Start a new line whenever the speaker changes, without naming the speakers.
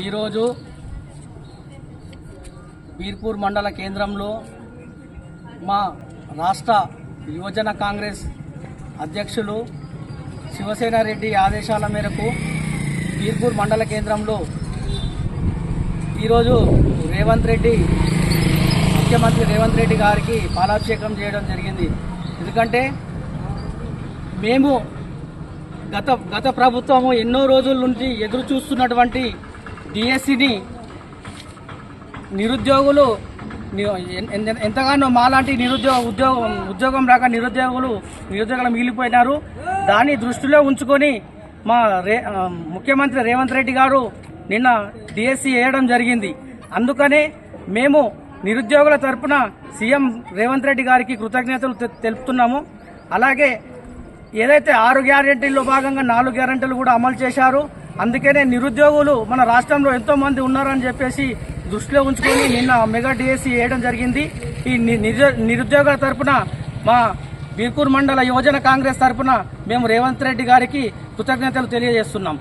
ఈరోజు బీర్పూర్ మండల కేంద్రంలో మా రాష్ట్ర యువజన కాంగ్రెస్ అధ్యక్షులు శివసేన రెడ్డి ఆదేశాల మేరకు బీర్పూర్ మండల కేంద్రంలో ఈరోజు రేవంత్ రెడ్డి ముఖ్యమంత్రి రేవంత్ రెడ్డి గారికి పాలాభిషేకం చేయడం జరిగింది. ఎందుకంటే మేము గత గత ప్రభుత్వము ఎన్నో రోజుల నుంచి ఎదురు చూస్తున్నటువంటి డిఎస్సిని నిరుద్యోగులు ఎంతగానో మాలాంటి నిరుద్యోగ ఉద్యోగం ఉద్యోగం రాక నిరుద్యోగులు నిరుద్యోగులు మిగిలిపోయినారు. దాన్ని దృష్టిలో ఉంచుకొని మా రే ముఖ్యమంత్రి రేవంత్ రెడ్డి గారు నిన్న డిఎస్సి వేయడం జరిగింది. అందుకనే మేము నిరుద్యోగుల తరపున సీఎం రేవంత్ రెడ్డి గారికి కృతజ్ఞతలు తె- తెలుపుతున్నాము. అలాగే ఏదైతే ఆరు గ్యారెంటీల్లో భాగంగా నాలుగు గ్యారెంటీలు కూడా అమలు చేశారు అందుకనే నిరుద్యోగులు మన రాష్ట్రంలో ఎంతో మంది ఉన్నారని చెప్పేసి దృష్టిలో ఉంచుకొని నిన్న మెగా డిఎస్సి వేయడం జరిగింది. ఈ నిరుద్యోగుల తరపున మా బీర్కూర్ మండల యువజన కాంగ్రెస్ తరపున మేము రేవంత్ రెడ్డి గారికి కృతజ్ఞతలు తెలియజేస్తున్నాం.